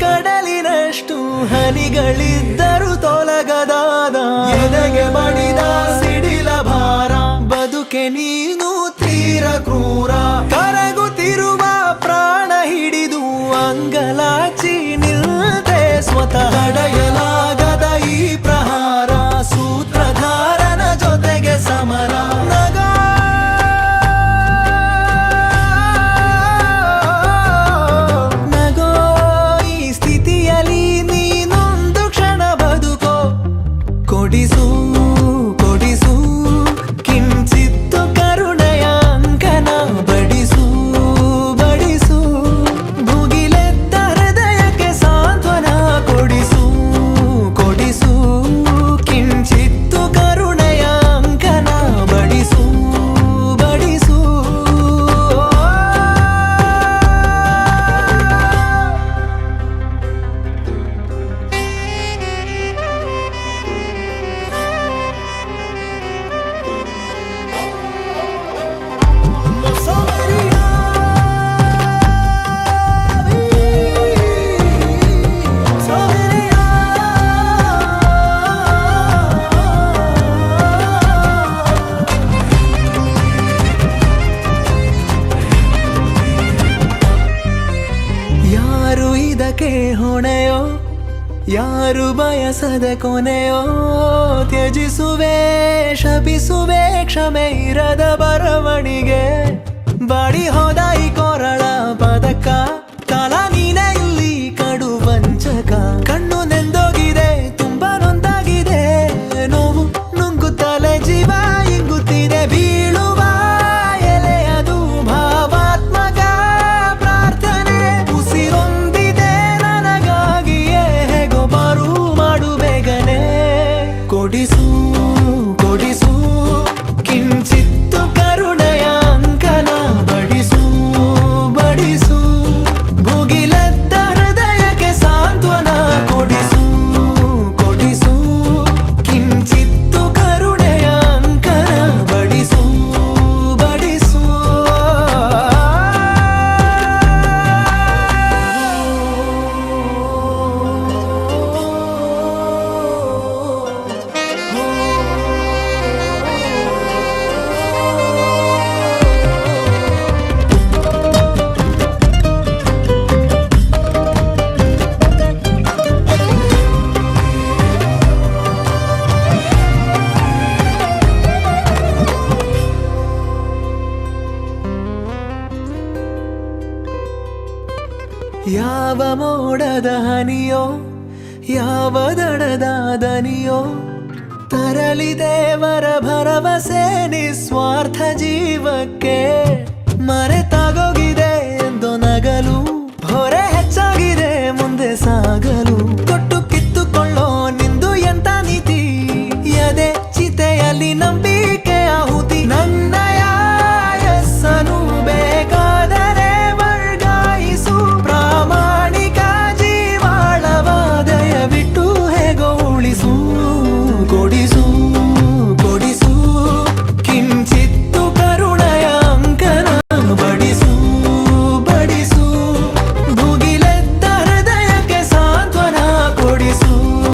ಕಡಲಿನಷ್ಟು ಹನಿಗಳಿದ್ದರು ತೊಲಗದಾದ. ಎದೆಗೆ ಮಡಿದ ಸಿಡಿಲ ಭಾರ. ಬದುಕೆ ನೀನು ಹೊಣೆಯೋ ಯಾರು ಬಯಸದ ಕೊನೆಯೋ? ತ್ಯಜಿಸುವೆ ಶಪಿಸುವೆ ಕ್ಷಮೆ ಇರದ ಬರವಣಿಗೆ. Đi 维 ಯಾವ ಮೋಡದ ಹನಿಯೋ ಯಾವ ದಡದ ದನಿಯೋ ತರಲಿ ದೇವರ ಭರವಸೆ ನಿಸ್ವಾರ್ಥ ಜೀವಕ್ಕೆ